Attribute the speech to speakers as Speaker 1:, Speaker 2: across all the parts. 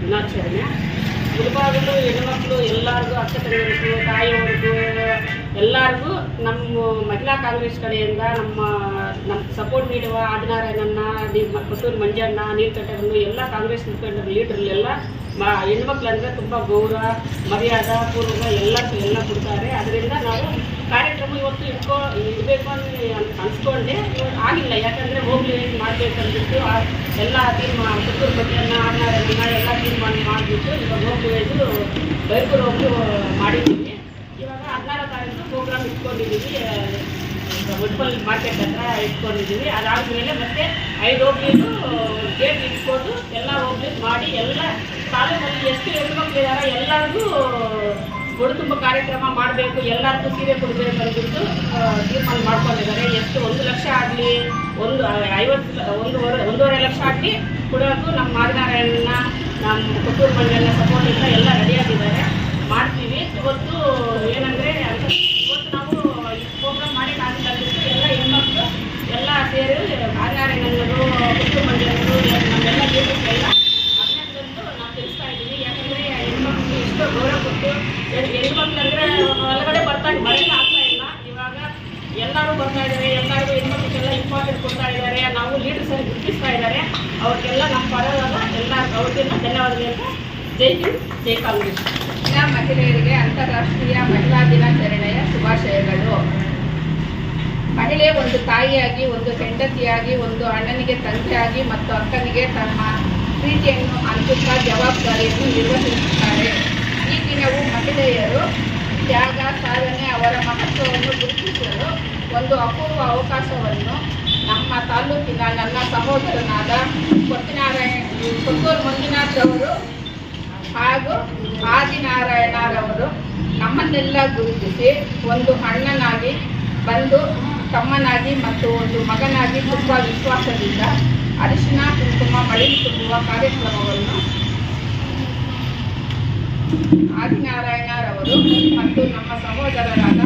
Speaker 1: ದಿನಾಚರಣೆ ಮುಳುಬಾಗಲು ಹೆಣ್ಮಕ್ಳು ಎಲ್ಲರಿಗೂ ಅಕ್ಕ ತಂಗಿಯರಿಗೂ ತಾಯಿಯವ್ರಿಗೂ ಎಲ್ಲರಿಗೂ ನಮ್ಮ ಮಹಿಳಾ ಕಾಂಗ್ರೆಸ್ ಕಡೆಯಿಂದ ನಮ್ಮ ನಮ್ಮ ಸಪೋರ್ಟ್ ನೀಡುವ ಆದಿನಾರಾಯಣನ್ನ ಕೊಟ್ಟೂರು ಮಂಜಣ್ಣ ನೀಲಕಂಠರನ್ನು ಎಲ್ಲ ಕಾಂಗ್ರೆಸ್ ಮುಖಂಡರು ಲೀಡ್ರಲ್ಲೆಲ್ಲ ಮ ಹೆಣ್ಮಕ್ಳಂದ್ರೆ ತುಂಬ ಗೌರವ, ಮರ್ಯಾದ ಪೂರ್ವ ಎಲ್ಲ ಎಲ್ಲ ಕೊಡ್ತಾರೆ. ಅದರಿಂದ ನಾವು ಕಾರ್ಯಕ್ರಮ ಇವತ್ತು ಇಟ್ಕೊ, ಇಡಬೇಕು ಅಂತ ಅನ್ಸ್ಕೊಂಡೆ. ಆಗಿಲ್ಲ, ಯಾಕಂದರೆ ಹೋಗ್ಲಿ ಮಾಡಬೇಕಂದ್ಬಿಟ್ಟು ಎಲ್ಲ ತೀರ್ಮಾನ ಕೊಟ್ಟೂರು ಮಂಜಣ್ಣ ಆದಿನಾರಾಯಣ ಎಲ್ಲ ತೀರ್ಮಾನ ಮಾಡಿಬಿಟ್ಟು ಇವಾಗ ಹೋಗ್ಲಿ ಬೈಕೂರು ಹೋಗಿ ಮಾಡಿದ್ದೀವಿ ಇವಾಗ ಹದಿನಾರು ತಾರೀಕು ಪ್ರೋಗ್ರಾಮ್ ಇಟ್ಕೊಂಡಿದ್ದೀವಿ ಮುನ್ಸಿಪಲ್ ಮಾರ್ಕೆಟ್ ಹತ್ರ ಇಟ್ಕೊಂಡಿದ್ದೀವಿ. ಅದಾದಮೇಲೆ ಮತ್ತೆ ಐದು ಹೋಗ್ಲಿದ್ದು ಗೇಟ್ ಇಟ್ಕೊಂಡು ಎಲ್ಲ ಹೋಗ್ಲಿದ್ದು ಮಾಡಿ ಎಲ್ಲ ತಾಲೂಕಲ್ಲಿ ಎಷ್ಟು ಹೆಣ್ಮಕ್ಳು ಇದ್ದಾರೆ ಎಲ್ಲರಿಗೂ ತುಂಬ ಕಾರ್ಯಕ್ರಮ ಮಾಡಬೇಕು, ಎಲ್ಲರಿಗೂ ಸೀರೆ ಕೊಡಬೇಕು ಅಂದ್ಬಿಟ್ಟು ತೀರ್ಮಾನ ಮಾಡ್ಕೊಂಡಿದ್ದಾರೆ. ಎಷ್ಟು ಒಂದು ಲಕ್ಷ ಆಗಲಿ, ಒಂದು ಐವತ್ತು ಒಂದೂವರೆ ಒಂದೂವರೆ ಲಕ್ಷ ಆಗಲಿ ಕೊಡೋದು ನಮ್ಮ ಮಾದನಾರಾಯಣನ ನಮ್ಮ ಮಂಡಲ ಸಪೋರ್ಟ್ ಇಂದ ಎಲ್ಲ ರೆಡಿಯಾಗಿದ್ದಾರೆ ಮಾಡ್ತೀವಿ. ಇವತ್ತು ಏನಂದರೆ ಇವತ್ತು ನಾವು ಪ್ರೋಗ್ರಾಮ್ ಮಾಡೋಕ್ಕಾಗಿಲ್ಲ ಅಂದ್ಬಿಟ್ಟು ಎಲ್ಲ ಹೆಣ್ಮಕ್ಳು ಎಲ್ಲ ಸೇರಿ ಮಾದನಾರಾಯಣನವರು ಕೊಟ್ಟೂರು ಮಂಡಲರು ನಮ್ಮೆಲ್ಲ ಲೀಡರ್ಸ್ ಎಲ್ಲ ಅಭಿನಂದನೂ ನಾವು ತಿಳಿಸ್ತಾ ಇದ್ದೀವಿ ಯಾಕಂದರೆ ಹೆಣ್ಮಕ್ಳು ಎಷ್ಟೋ ಗೌರವ ಕೊಟ್ಟು ಹೆಣ್- ಹೆಣ್ಮಕ್ಳು ಅಂದರೆ ಹೊರಗಡೆ ಬರ್ತಾ ಮಳೆಲ್ಲ ಆಗ್ತಾ ಇಲ್ಲ ಇವಾಗ ಎಲ್ಲರೂ ಬರ್ತಾ ಇದ್ದಾರೆ ಎಲ್ಲರಿಗೂ ಹೆಣ್ಮಕ್ಳಿಗೆಲ್ಲ ಕೊಡ್ತಾ ಇದ್ದಾರೆ, ನಾವು ಲೀಡರ್ಸ್ ಆಗಿ ಗುರುತಿಸ್ತಾ ಇದ್ದಾರೆ. ಅವ್ರಿಗೆಲ್ಲ ನಮ್ಮ ಪರವಾದ ಎಲ್ಲ ಅವ್ರಿಗೆಲ್ಲ ಧನ್ಯವಾದಗಳು ಜೈ ಹಿಂದ್, ಜೈ ಕಾಂಗ್ರೆಸ್.
Speaker 2: ಎಲ್ಲ ಮಹಿಳೆಯರಿಗೆ ಅಂತಾರಾಷ್ಟ್ರೀಯ ಮಹಿಳಾ ದಿನಾಚರಣೆಯ ಶುಭಾಶಯಗಳು. ಮಹಿಳೆ ಒಂದು ತಾಯಿಯಾಗಿ, ಒಂದು ಹೆಂಡತಿಯಾಗಿ, ಒಂದು ಅಣ್ಣನಿಗೆ ತಂದೆಯಾಗಿ ಮತ್ತು ಅಕ್ಕನಿಗೆ ತಮ್ಮ ಪ್ರೀತಿಯನ್ನು ಹಂಚುತ್ತಾ ಜವಾಬ್ದಾರಿಯನ್ನು ನಿರ್ವಹಿಸುತ್ತಾರೆ. ಈ ದಿನವು ಮಹಿಳೆಯರು ತ್ಯಾಗ, ಸಾಧನೆ, ಅವರ ಮಹತ್ವವನ್ನು ಗುರುತಿಸಲು ಒಂದು ಅಪೂರ್ವ ಅವಕಾಶವನ್ನು ನಮ್ಮ ತಾಲೂಕಿನ ನನ್ನ ಸಹೋದರನಾದ ಕೊತ್ತಿನಾರಾಯಣ ಕೊತ್ತೂರು ಮಂಜುನಾಥ್ ಅವರು ಹಾಗೂ ಆದಿನಾರಾಯಣರವರು ನಮ್ಮನ್ನೆಲ್ಲ ಗುರುತಿಸಿ ಒಂದು ಅಣ್ಣನಾಗಿ ಬಂದು ತಮ್ಮನಾಗಿ ಮತ್ತು ಒಂದು ಮಗನಾಗಿ ತುಂಬ ವಿಶ್ವಾಸದಿಂದ ಅರಿಶಿನ ಕುಂಕುಮ ಮಳಿ ತುಂಬುವ ಕಾರ್ಯಕ್ರಮವನ್ನು ಆದಿನಾರಾಯಣರವರು ಮತ್ತು ನಮ್ಮ ಸಹೋದರರಾದ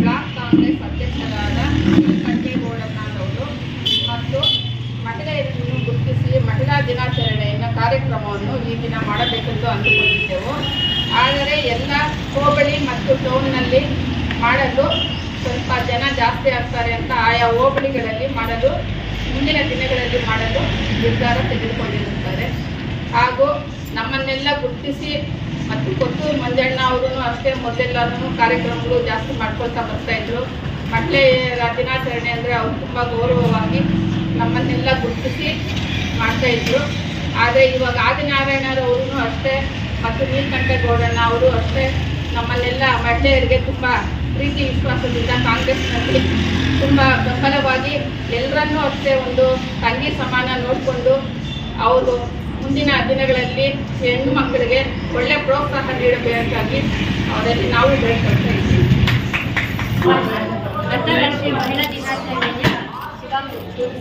Speaker 2: ಬ್ಲಾಕ್ ಕಾಂಗ್ರೆಸ್ ಅಧ್ಯಕ್ಷರಾದ ಕಂಠೇಗೌಡನವರು ಮತ್ತು ಮಹಿಳೆಯರನ್ನು ಗುರುತಿಸಿ ಮಹಿಳಾ ದಿನಾಚರಣೆಯನ್ನು ಕಾರ್ಯಕ್ರಮವನ್ನು ಈ ದಿನ ಮಾಡಬೇಕೆಂದು ಅಂದುಕೊಂಡಿದ್ದೆವು. ಆದರೆ ಎಲ್ಲ ಹೋಬಳಿ ಮತ್ತು ಟೌನ್ನಲ್ಲಿ ಮಾಡಲು ಸ್ವಲ್ಪ ಜನ ಜಾಸ್ತಿ ಆಗ್ತಾರೆ ಅಂತ ಆಯಾ ಹೋಬಳಿಗಳಲ್ಲಿ ಮಾಡಲು, ಮುಂದಿನ ದಿನಗಳಲ್ಲಿ ಮಾಡಲು ನಿರ್ಧಾರ ತೆಗೆದುಕೊಂಡಿರುತ್ತಾರೆ. ಹಾಗೂ ನಮ್ಮನ್ನೆಲ್ಲ ಗುರುತಿಸಿ ಮತ್ತು ಕೊತ್ತೂರು ಮಂಜಣ್ಣ ಅವರು ಅಷ್ಟೇ ಮೊದಲೆಲ್ಲರೂ ಕಾರ್ಯಕ್ರಮಗಳು ಜಾಸ್ತಿ ಮಾಡ್ಕೊಳ್ತಾ ಬರ್ತಾ ಇದ್ರು. ಮಹಿಳೆಯರ ದಿನಾಚರಣೆ ಅಂದರೆ ಅವ್ರು ತುಂಬ ಗೌರವವಾಗಿ ನಮ್ಮನ್ನೆಲ್ಲ ಗುರುತಿಸಿ ಮಾಡ್ತಾ ಇದ್ರು. ಆದರೆ ಇವಾಗ ಆದಿನಾರಾಯಣರವರು ಅಷ್ಟೇ, ಮತ್ತು ನೀಲಕಂಠೇಗೌಡಣ್ಣ ಅವರು ಅಷ್ಟೇ ನಮ್ಮನ್ನೆಲ್ಲ ಮಹಿಳೆಯರಿಗೆ ತುಂಬ ಪ್ರೀತಿ, ವಿಶ್ವಾಸದಿಂದ ಕಾಂಗ್ರೆಸ್ನಲ್ಲಿ ತುಂಬ ಬೆಂಬಲವಾಗಿ ಎಲ್ಲರನ್ನೂ ಅಷ್ಟೇ ಒಂದು ತಂಗಿ ಸಮಾನ ನೋಡಿಕೊಂಡು ಅವರು ಮುಂದಿನ ದಿನಗಳಲ್ಲಿ ಹೆಣ್ಣು ಮಕ್ಕಳಿಗೆ ಒಳ್ಳೆ ಪ್ರೋತ್ಸಾಹ ನೀಡಬೇಕಾಗಿ ಅವರಲ್ಲಿ ನಾವು ಬೇಡ್ಕೊಳ್ತಾ ಇದ್ದೀವಿ.
Speaker 3: ಅಂತಾರಾಷ್ಟ್ರೀಯ ಮಹಿಳಾ ದಿನಾಚರಣೆಯ ಶುಭ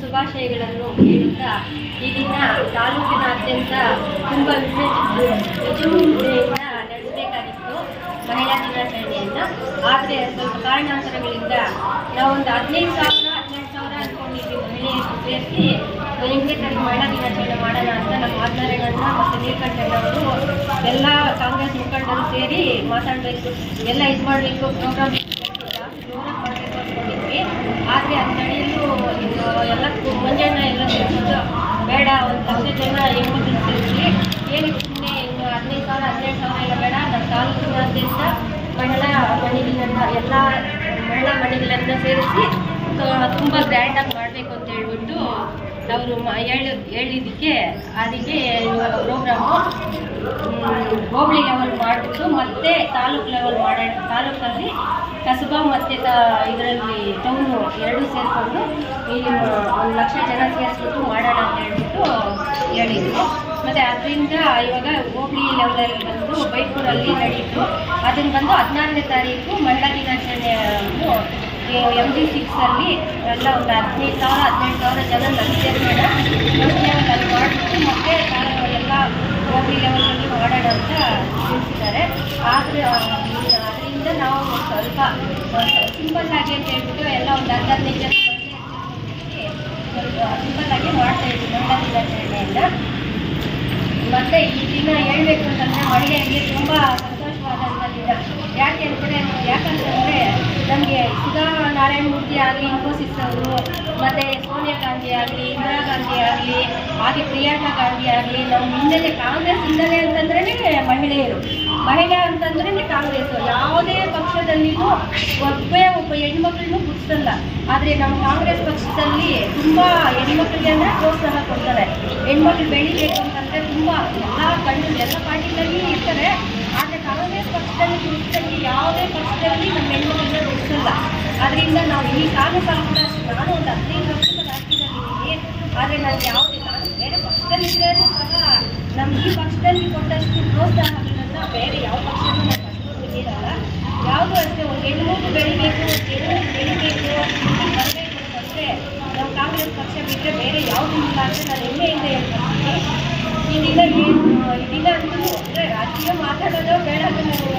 Speaker 3: ಶುಭಾಶಯಗಳನ್ನು ಹೇಳುತ್ತಾ ಈ ದಿನ ತಾಲೂಕಿನಾದ್ಯಂತ ತುಂಬ ವಿಜೃಂಭಣೆಯಿಂದ ನಡೆಸಬೇಕಾಗಿತ್ತು ಮಹಿಳಾ ದಿನಾಚರಣೆಯನ್ನು. ಆದರೆ ಸ್ವಲ್ಪ ಕಾರಣಾಂತರಗಳಿಂದ ನಾವೊಂದು ಹದಿನೈದು ಸಾವಿರ, ಹದಿನೆಂಟು ಸಾವಿರ ಅಂದ್ಕೊಂಡಿದ್ವಿ ಮಹಿಳೆಯರು ಸೇರಿಸಿ ಲಿಂಗೇಶ್ವರಿ ಮಹಿಳಾ ದಿನಾಚರಣೆ ಮಾಡೋಣ ಅಂತ ನಮ್ಮ ಆದಿನಾರಾಯಣಣ್ಣ ಮತ್ತು ನೀಲಕಂಠಣ್ಣವರು ಎಲ್ಲ ಕಾಂಗ್ರೆಸ್ ಮುಖಂಡರು ಸೇರಿ ಮಾತಾಡಬೇಕು, ಎಲ್ಲ ಇದು ಮಾಡಬೇಕು ಪ್ರೋಗ್ರಾಮ್ ಜೋರಾಗಿ ಮಾಡಬೇಕು ಆದರೆ ಅದು ನಡೆಯಲು ಇದು ಎಲ್ಲ ಮಂಜಣ್ಣ ಎಲ್ಲ ಬೇಡ, ಒಂದು ಹತ್ತು ಜನ ಹೆಣ್ಮಕ್ಳು ಸೇರಿಸಿ ಏನಕ್ಕೆ ಸುಮ್ಮನೆ ಇನ್ನು ಹದಿನೈದು ಸಾವಿರ, ಹದಿನೆಂಟು ಸಾವಿರ ಎಲ್ಲ ಬೇಡ ನಮ್ಮ ತಾಲೂಕಿನಾದ್ಯಂತ ಮಹಿಳಾ ಮನೆಗಳನ್ನ, ಎಲ್ಲ ಮಹಿಳಾ ಮನೆಗಳನ್ನ ಸೇರಿಸಿ ತುಂಬ ಗ್ರ್ಯಾಂಡಾಗಿ ಮಾಡಬೇಕು ಅಂತ ಹೇಳ್ಬಿಟ್ಟು ಅವರು ಹೇಳಿ, ಹೇಳಿದ್ದಕ್ಕೆ ಅದಕ್ಕೆ ಇವಾಗ ಪ್ರೋಗ್ರಾಮು ಹೋಬಳಿ ಲೆವೆಲ್ ಮಾಡಿಬಿಟ್ಟು ಮತ್ತೆ ತಾಲೂಕು ಲೆವೆಲ್ ಮಾಡ, ತಾಲೂಕಲ್ಲಿ ಕಸಬಾ ಮತ್ತು ಇದರಲ್ಲಿ ಟೌನು ಎರಡು ಸೇರಿಕೊಂಡು ಈ ಒಂದು ಲಕ್ಷ ಜನ ಸೇರಿಸ್ಬಿಟ್ಟು ಮಾಡೋಣ ಅಂತ ಹೇಳ್ಬಿಟ್ಟು ಹೇಳಿದ್ರು. ಮತ್ತು ಅದರಿಂದ ಇವಾಗ ಹೋಬಳಿ ಲೆವೆಲಲ್ಲಿ ಬಂದು ಬೈಕೂರಲ್ಲಿ ನಡೀತು ಅದನ್ನು ಬಂದು ಹದಿನಾರನೇ ತಾರೀಕು ಮಹಿಳಾ ದಿನಾಚರಣೆಯನ್ನು ಎಂ ಜಿ ಸಿಕ್ಸಲ್ಲಿ ಎಲ್ಲ ಒಂದು ಹದಿನೈದು ಸಾವಿರ ಹದಿನೆಂಟು ಸಾವಿರ ಜನ ಸೇರ್ಬೇಡ ಫಸ್ಟ್ ಅಲ್ಲಿ ಮಾಡಿಬಿಟ್ಟು ಮತ್ತೆ ಎಲ್ಲ ಹೋಗಿ ಲೆವೆಲಲ್ಲಿ ಮಾಡೋಣ ಅಂತ ತಿಳಿಸಿದ್ದಾರೆ. ಆದರೆ ಅದರಿಂದ ನಾವು ಸ್ವಲ್ಪ ಸಿಂಪಲ್ ಆಗಿ ಅಂತ ಹೇಳ್ಬಿಟ್ಟು ಎಲ್ಲ ಒಂದು ಹತ್ತು, ಹದಿನೈದು ಜನ ಸಿಂಪಲ್ ಆಗಿ ಮಾಡ್ತಾ ಇದ್ವಿ ದಿನಾಚರಣೆಯಿಂದ. ಮತ್ತೆ ಈ ದಿನ ಹೇಳ್ಬೇಕು ಅಂತಂದ್ರೆ ಮಹಿಳೆಯರಿಗೆ ತುಂಬಾ ಸಂತೋಷವಾದಂಥ ದಿನ. ಯಾಕೆ ಅಂದರೆ ಯಾಕಂತಂದ್ರೆ ನಮಗೆ ಸುಧಾ ನಾರಾಯಣ ಮೂರ್ತಿ ಆಗಲಿ ಇನ್ಫೋಸಿಸ್ ಅವರು ಮತ್ತೆ ಸೋನಿಯಾ ಗಾಂಧಿ ಆಗಲಿ, ಇಂದಿರಾ ಗಾಂಧಿ ಆಗಲಿ, ಹಾಗೆ ಪ್ರಿಯಾಂಕಾ ಗಾಂಧಿ ಆಗಲಿ ನಮ್ಮ ಹಿನ್ನೆಲೆ ಕಾಂಗ್ರೆಸ್ ಹಿನ್ನೆಲೆ ಅಂತಂದ್ರೆ ಮಹಿಳೆಯರು. ಮಹಿಳೆ ಅಂತಂದ್ರೆ ಕಾಂಗ್ರೆಸ್ ಯಾವುದೇ ಪಕ್ಷದಲ್ಲಿಯೂ ಒಬ್ಬೇ ಒಬ್ಬ ಹೆಣ್ಮಕ್ಳಿಗೂ ಗುರ್ತಿಸಲ್ಲ. ಆದರೆ ನಮ್ಮ ಕಾಂಗ್ರೆಸ್ ಪಕ್ಷದಲ್ಲಿ ತುಂಬ ಹೆಣ್ಮಕ್ಳಿಗೆ ಅಂದರೆ ಪ್ರೋತ್ಸಾಹ ಕೊಡ್ತಾರೆ. ಹೆಣ್ಮಕ್ಳು ಬೆಳಿಬೇಕು ಅಂತಂದರೆ ತುಂಬ ಎಲ್ಲ ಕಂಡು ಎಲ್ಲ ಪಾರ್ಟಿಗಳಲ್ಲಿ ಇರ್ತಾರೆ ಕಾಂಗ್ರೆಸ್ ಪಕ್ಷದಲ್ಲಿ ಗುರುತಿಸಂಗೆ ಯಾವುದೇ ಪಕ್ಷದಲ್ಲಿ ನಮ್ಮ ಹೆಣ್ಮಕ್ಳನ್ನ ಗುರುತಿಸಲ್ಲ ಅದರಿಂದ ನಾವು ಈ ಕಾಲಕಾಲ ಕೂಡ ನಾನು ಒಂದು ಹದಿನೈದು ವರ್ಷದ ರಾಜಕೀಯದಲ್ಲಿದ್ದೀನಿ ಆದರೆ ನಾನು ಯಾವುದೇ ನಾನು ಬೇರೆ ಪಕ್ಷದಲ್ಲಿದ್ದರೂ ಸಹ ನಮ್ಮ ಈ ಪಕ್ಷದಲ್ಲಿ ಕೊಟ್ಟಷ್ಟು ಪ್ರೋತ್ಸಾಹಗಳನ್ನು ಬೇರೆ ಯಾವ ಪಕ್ಷನೂ ನಾನು ಅಷ್ಟೊಂದು ಯಾವುದೂ ಅಷ್ಟೇ, ಒಂದು ಹೆಣ್ಮಗು ಬೆಳಿಬೇಕು ಹೆಣ್ಣು ಬೆಳಿಬೇಕು ಬರಬೇಕು ಅಂದರೆ ನಾವು ಕಾಂಗ್ರೆಸ್ ಪಕ್ಷ ಬಿಟ್ಟರೆ ಬೇರೆ ಯಾವುದೂ ಇಲ್ಲ ಅಂದರೆ ನಾನು ಹೆಮ್ಮೆಯಿಂದ ಹೇಳ್ತೀನಿ ದಿನ ಏನು ದಿನ ಅಂತೂ ಅಂದರೆ ರಾಜಕೀಯ ಮಾತಾಡೋದು ಬೇಡ ಅಂತ ನನಗೆ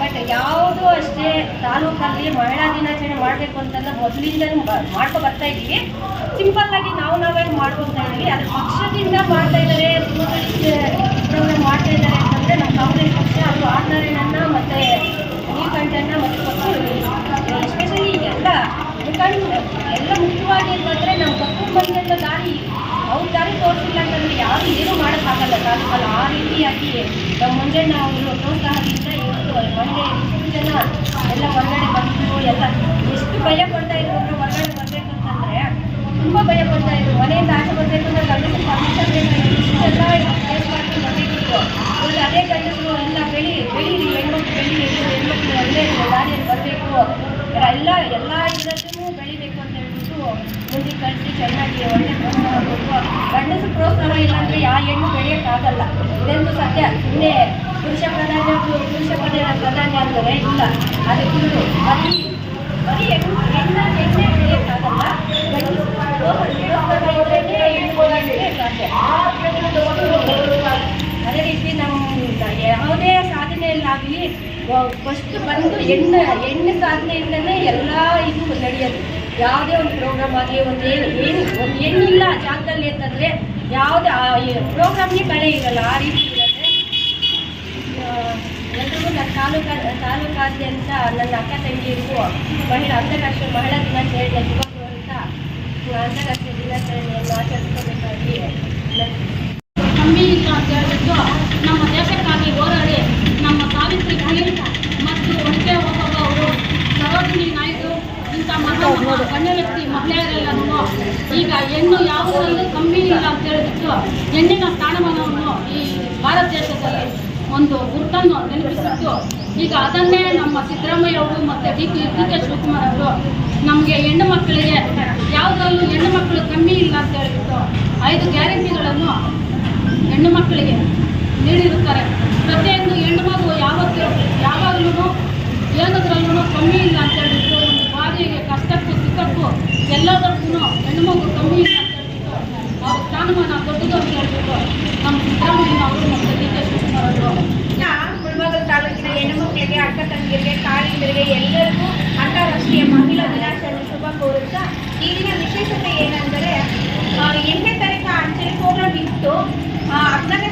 Speaker 3: ಬಟ್ ಯಾವುದೂ ಅಷ್ಟೇ ತಾಲೂಕಲ್ಲಿ ಮಹಿಳಾ ದಿನಾಚರಣೆ ಮಾಡಬೇಕು ಅಂತಂದ್ರೆ ಮೊದಲಿಂದ ಮಾಡ್ಕೊ ಬರ್ತಾ ಇದ್ದೀವಿ. ಸಿಂಪಲ್ ಆಗಿ ನಾವು ನಾವೇ ಮಾಡ್ಕೊತಾ ಇದ್ದೀವಿ. ಆದರೆ ಪಕ್ಷದಿಂದ ಮಾಡ್ತಾ ಇದ್ದಾರೆ ಪ್ರೋಗ್ರಾಮ್ ಮಾಡ್ತಾ ಇದ್ದಾರೆ ಅಂತಂದರೆ ನಮ್ಮ ಕಾಂಗ್ರೆಸ್ ಪಕ್ಷ, ಅದು ಆರ್ನಾರಾಯಣನ್ನ ಮತ್ತು ನೀಲಕಂಠನ ಮತ್ತು ಪಕ್ಷ. ಎಸ್ಪೆಷಲಿ ಎಲ್ಲ ಮುಖಂಡ ಎಲ್ಲ ಮುಖ್ಯವಾಗಿ ಅಂತಂದರೆ ನಮ್ಮ ಕಪ್ಪು ಮನೆಯಿಂದ ದಾರಿ ಅವ್ರ ದಾರಿ ತೋರಿಸಿಲ್ಲ ಅಂತಂದರೆ ಯಾರು ಏನೂ ಮಾಡೋಕ್ಕಾಗಲ್ಲ ತಾಲೂಕಲ್ಲಿ ಆ ರೀತಿಯಾಗಿ ಮುಂಜಾನೆ ಅವರು ಪ್ರೋತ್ಸಾಹದಿಂದ ಇವತ್ತು ಮಹಿಳೆ ಇಷ್ಟು ಜನ ಎಲ್ಲ ಹೊರಗಡೆ ಬಂದರು ಎಲ್ಲ ಎಷ್ಟು ಭಯ ಪಡ್ತಾ ಇದ್ರು ಅಂದ್ರೆ ಹೊರಗಡೆ ಬರಬೇಕು ಅಂತಂದರೆ ತುಂಬ ಭಯ ಪಡ್ತಾ ಇದ್ರು. ಮನೆಯಿಂದ ಆಚೆ ಬರಬೇಕು ಅಂದ್ರೆ ಗಂಡಸರು ಪರ್ಮಿಷನ್ ಬೇಕಾಗಿತ್ತು ಇಷ್ಟೆಲ್ಲ ಫೇಸ್ ಮಾಡ್ಕೊಂಡು ಅದೇ ಗಂಡಸರು ಎಲ್ಲ ಬೆಳಿ ಬೆಳಿ ಹೆಣ್ಮಕ್ಳು ಬೆಳಿ ಹೆಣ್ಮಕ್ಳು ಒಳ್ಳೆ ದಾರಿಯಲ್ಲಿ ಬರಬೇಕು. ಎಲ್ಲ ಎಲ್ಲ ಇದರಲ್ಲೂ ಮುಂದೆ ಕಳಿಸಿ ಚೆನ್ನಾಗಿ ಒಳ್ಳೆ ಪ್ರೋತ್ಸಾಹ ಕೊಟ್ಟು ಗಂಡಸು ಪ್ರೋತ್ಸಾಹ ಇಲ್ಲ ಅಂದರೆ ಯಾವ ಹೆಣ್ಣು ಬೆಳೆಯೋಕ್ಕಾಗಲ್ಲ. ಇದೊಂದು ಸತ್ಯ. ಸುಮ್ಮನೆ ಪುರುಷ ಪ್ರಧಾನ ಪುರುಷ ಪ್ರಧಾನ ಪ್ರಧಾನ ಅಂದರೆ ಇಲ್ಲ. ಅದು ಸುಳ್ಳು ಬರೀ ಬರೀ ಹೆಣ್ಣು, ಹೆಣ್ಣ, ಹೆಣ್ಣೆ ಬೆಳೆಯೋಕ್ಕಾಗಲ್ಲ. ಸಾಧ್ಯ. ಅದೇ ರೀತಿ ನಮ್ಮ ಯಾವುದೇ ಸಾಧನೆಯಲ್ಲಾಗಲಿ ಫಸ್ಟ್ ಬಂದು ಹೆಣ್ಣು ಹೆಣ್ಣು ಸಾಧನೆಯಿಂದನೇ ಎಲ್ಲ ಇದು ನಡೆಯೋದು. ಯಾವುದೇ ಒಂದು ಪ್ರೋಗ್ರಾಮ್ ಆಗಲಿ, ಒಂದು ಏನು ಏನು, ಒಂದು ಏನಿಲ್ಲ ಆ ಜಾಗದಲ್ಲಿ ಅಂತಂದರೆ ಯಾವುದೇ ಪ್ರೋಗ್ರಾಮ್ಗೆ ಕಳೆ ಇರಲ್ಲ, ಆ ರೀತಿ ಇರುತ್ತೆ. ಎಲ್ರಿಗೂ ನನ್ನ ತಾಲೂಕಾ, ತಾಲೂಕಾದ್ಯಂತ ನನ್ನ ಅಕ್ಕ ತಂಗಿಯರಿಗೂ ಮಹಿಳಾ, ಅಂತಾರಾಷ್ಟ್ರೀಯ ಮಹಿಳಾ ದಿನಾಚರಣೆ ಯುವಕರು ಅಂತ ಅಂತಾರಾಷ್ಟ್ರೀಯ ದಿನಾಚರಣೆಯನ್ನು
Speaker 4: ಹೇಳ್ಬಿಟ್ಟು ನಮ್ಮ ಗಣ್ಯ ವ್ಯಕ್ತಿ ಮಹಿಳೆಯರೆಲ್ಲರೂ ಈಗ ಹೆಣ್ಣು ಯಾವುದರಲ್ಲೂ ಕಮ್ಮಿ ಇಲ್ಲ ಅಂತ ಹೇಳಿಬಿಟ್ಟು ಹೆಣ್ಣಿನ ಸ್ಥಾನಮಾನವನ್ನು ಈ ಭಾರತ ದೇಶದಲ್ಲಿ ಒಂದು ಗುರುತನ್ನು ನೆನಪಿಸಿದ್ದು ಈಗ ಅದನ್ನೇ ನಮ್ಮ ಸಿದ್ದರಾಮಯ್ಯ ಅವರು ಮತ್ತು D K D K Shivakumar ಅವರು ನಮಗೆ ಹೆಣ್ಣು ಮಕ್ಕಳಿಗೆ ಯಾವುದರಲ್ಲೂ ಹೆಣ್ಣು ಮಕ್ಕಳು ಕಮ್ಮಿ ಇಲ್ಲ ಅಂತ ಹೇಳಿಬಿಟ್ಟು ಐದು ಗ್ಯಾರಂಟಿಗಳನ್ನು ಹೆಣ್ಣು ಮಕ್ಕಳಿಗೆ ನೀಡಿರುತ್ತಾರೆ. ಪ್ರತಿಯೊಂದು ಹೆಣ್ಣು ಮಗು ಯಾವತ್ತೂ ಯಾವಾಗಲೂ ಏನದ್ರಲ್ಲೂ ಕಮ್ಮಿ ಇಲ್ಲ ಅಂತ ಹೇಳ್ಬಿಟ್ಟು ಜಾತಿಗೆ ಕಷ್ಟಕ್ಕೂ ಸುಖಕ್ಕೂ ಎಲ್ಲದಕ್ಕೂ ಹೆಣ್ಣುಮಗು ಕಮ್ಮಿ ಅಂತೇಳ್ಬಿಟ್ಟು ಅವ್ರ ಸ್ಥಾನಮಾನ ದೊಡ್ಡದು ಅಂತ ಹೇಳ್ಬಿಟ್ಟು ನಮ್ಮ ಸಿದ್ದರಾಮಯ್ಯ ಅವರು ನಮ್ಮ ಡಿ ಕೆ ಶಿವಕುಮಾರ್
Speaker 2: ಗುಲ್ಬರ್ಗ ತಾಲೂಕಿನ ಹೆಣ್ಣು ಮಕ್ಕಳಿಗೆ ಅಕ್ಕ ತಂಗಿರಿಗೆ ತಾಯಿಂದರಿಗೆ ಎಲ್ಲರಿಗೂ ಅಂತಾರಾಷ್ಟ್ರೀಯ ಮಹಿಳಾ ದಿನಾಚರಣೆ ಶುಭ ಕೋರುತ್ತಾ ಇಲ್ಲಿನ ವಿಶೇಷತೆ ಏನೆಂದರೆ ಎಂಟನೇ ತಾರೀಕು ಅಂಚೆ ಪ್ರೋಗ್ರಾಮ್ ಇತ್ತು. ಹದಿನಾಲ್ಕನೇ